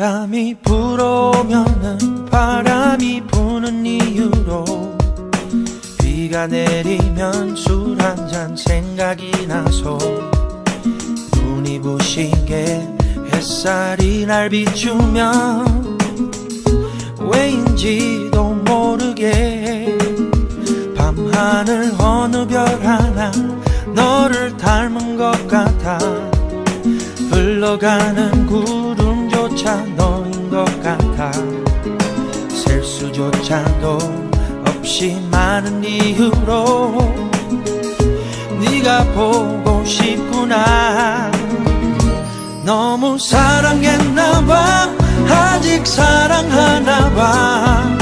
바람이 불어오면은 바람이 부는 이유로 비가 내리면 술 한 잔 생각이 나서 눈이 부시게 햇살이 날 비추면 왜인지도 모르게 밤하늘 어느 별 하나 너를 닮은 것 같아. 흘러가는 구름조차 셀 수조차도 없이 많은 이유로 네가 보고 싶구나. 너무 사랑했나봐 아직 사랑하나봐.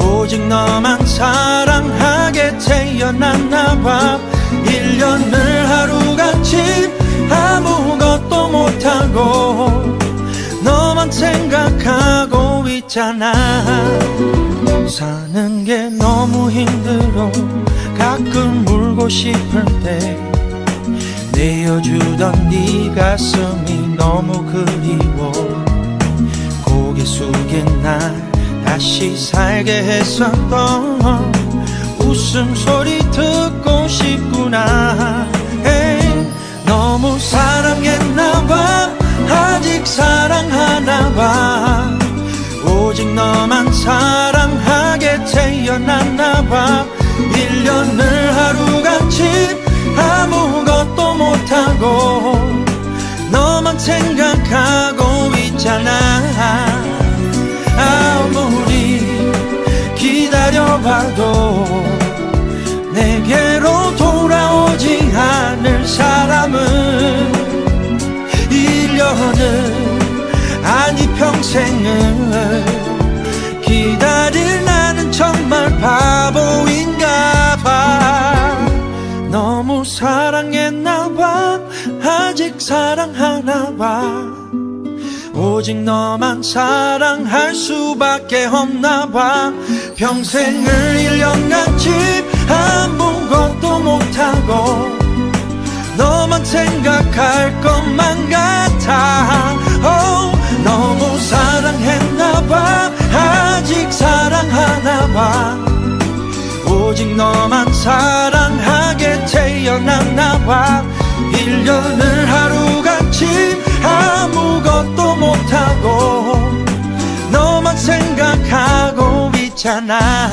오직 너만 사랑하게 태어났나봐. 1년을 하루같이 아무것도 못하고 너만 생각하고 있잖아 사는 게 너무 힘들어. 가끔 울고 싶을 때 내어주던 네 가슴이 너무 그리워. 고개 숙인 날 다시 살게 했었던 웃음소리 듣 1년을 하루같이 아무것도 못하고 너만 생각하고 있잖아. 아무리 기다려봐도 내게로 돌아오지 않을 사람은 1년은 아니 평생을 기다 사랑했나 봐 아직 사랑하나 봐 오직 너만 사랑할 수밖에 없나 봐. 평생을 1년같이 아무것도 못하고 너만 생각할 것만 같아. Oh, 너무 사랑했나 봐. 아직 사랑하나 봐 오직 너만 사랑하게 봐 1년을 하루같이 아무것도 못하고 너만 생각하고 있잖아